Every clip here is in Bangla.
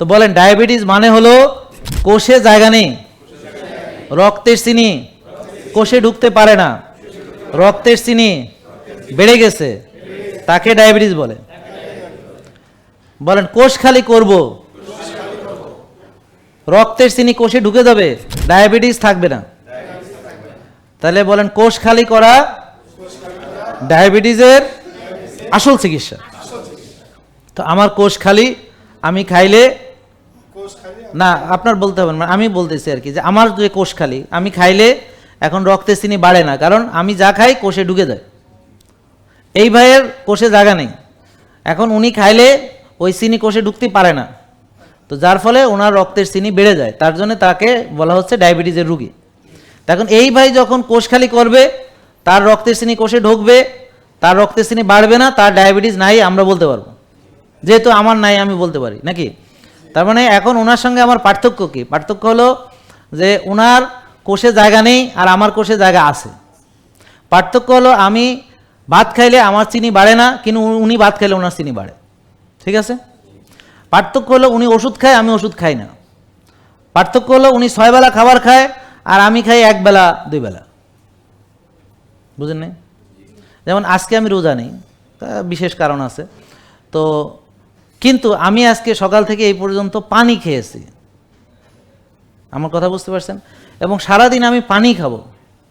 তো বলেন, ডায়াবেটিস মানে হলো কোষে জায়গা নেই, রক্তের চিনি কোষে ঢুকতে পারে না, রক্তের চিনি বেড়ে গেছে, তাকে ডায়াবেটিস বলে। বলেন, কোষ খালি করব, রক্তের চিনি কোষে ঢুকে যাবে, ডায়াবেটিস থাকবে না। তাহলে বলেন, কোষ খালি করা ডায়াবেটিসের আসল চিকিৎসা। তো আমার কোষ খালি, আমি খাইলে না, আপনার বলতে হবে না আমি বলতেছি আর কি যে আমার যে কোষ খালি আমি খাইলে এখন রক্তের চিনি বাড়ে না, কারণ আমি যা খাই কোষে ঢুকে যায়। এই ভাইয়ের কোষে জায়গা নেই। এখন উনি খাইলে ওই চিনি কোষে ঢুকতে পারে না। তো যার ফলে ওনার রক্তের চিনি বেড়ে যায়, তার জন্য তাকে বলা হচ্ছে ডায়াবেটিসের রুগী। তা এখন এই ভাই যখন কোষ খালি করবে, তার রক্তের চিনি কোষে ঢুকবে, তার রক্তের চিনি বাড়বে না, তার ডায়াবেটিস নাই, আমরা বলতে পারব। যেহেতু আমার নাই, আমি বলতে পারি, নাকি? তার মানে এখন ওনার সঙ্গে আমার পার্থক্য কি? পার্থক্য হলো যে ওনার কোষে জায়গা নেই আর আমার কোষে জায়গা আছে। পার্থক্য হলো আমি ভাত খাইলে আমার চিনি বাড়ে না, কিন্তু উনি- ভাত খাইলে ওনার চিনি বাড়ে। ঠিক আছে? পার্থক্য হলো উনি ওষুধ খায়, আমি ওষুধ খাই না। পার্থক্য হলো উনি ছয় বেলা খাবার খায় আর আমি খাই এক বেলা, দুই বেলা। বুঝেন নাই? যেমন আজকে আমি রোজা নেই বিশেষ কারণ আছে। তো কিন্তু আমি আজকে সকাল থেকে এই পর্যন্ত পানি খেয়েছি। আমার কথা বুঝতে পারছেন? এবং সারাদিন আমি পানি খাব।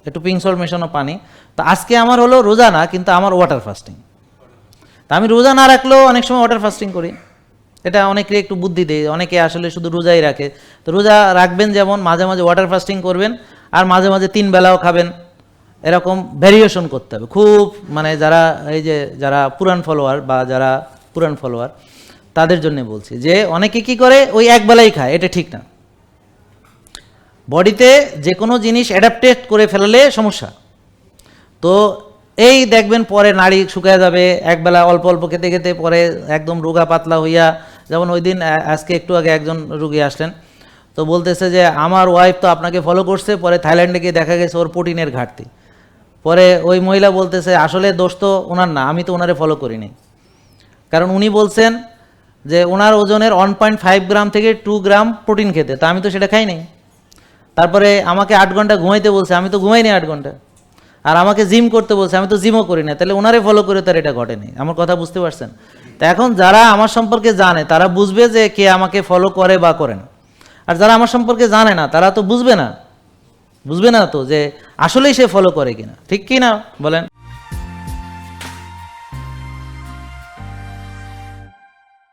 একটু পিংসল মেশানো পানি। তো আজকে আমার হলো রোজা না, কিন্তু আমার ওয়াটার ফাস্টিং তা আমি রোজা না রাখলেও অনেক সময় ওয়াটার ফাস্টিং করি। এটা অনেকে একটু বুদ্ধি দেয়, অনেকে আসলে শুধু রোজাই রাখে। তো রোজা রাখবেন যেমন, মাঝে মাঝে ওয়াটার ফাস্টিং করবেন, আর মাঝে মাঝে তিন বেলাও খাবেন। এরকম ভ্যারিয়েশন করতে হবে। খুব মানে যারা, এই যে যারা পুরান ফলোয়ার বা যারা পুরান ফলোয়ার তাদের জন্য বলছি যে অনেকে কি করে? ওই এক বেলাই খায়, এটা ঠিক না। বডিতে যে কোনো জিনিস অ্যাডাপ্টেড করে ফেলালে সমস্যা। তো এই দেখবেন পরে নাড়ি শুকায় যাবে, একবেলা অল্প অল্প খেতে খেতে পরে একদম রোগা পাতলা হইয়া, যেমন ওই দিন আজকে একটু আগে একজন রুগী আসলেন, তো বলতেছে যে, আমার ওয়াইফ তো আপনাকে ফলো করছে। পরে থাইল্যান্ডে গিয়ে দেখা গেছে ওর প্রোটিনের ঘাটতি। পরে ওই মহিলা বলতেছে, আসলে দোষ তো ওনার না, আমি তো ওনারে ফলো করিনি। কারণ উনি বলছেন যে ওনার ওজনের ওয়ান পয়েন্ট ফাইভ গ্রাম থেকে টু গ্রাম প্রোটিন খেতে। তা আমি তো সেটা খাই নাই। তারপরে আমাকে আট ঘণ্টা ঘুমাইতে বলছে, আমি তো ঘুমাইনি আট ঘণ্টা। আর আমাকে জিম করতে বলছে, আমি তো জিমও করি না তাহলে ওনারে ফলো করে তার এটা ঘটেনি আমার কথা বুঝতে পারছেন? তা এখন যারা আমার সম্পর্কে জানে, তারা বুঝবে যে কে আমাকে ফলো করে বা করে না। আর যারা আমার সম্পর্কে জানে না, তারা তো বুঝবে না। বুঝবে না তো যে আসলেই সে ফলো করে কিনা। ঠিক কি না বলেন।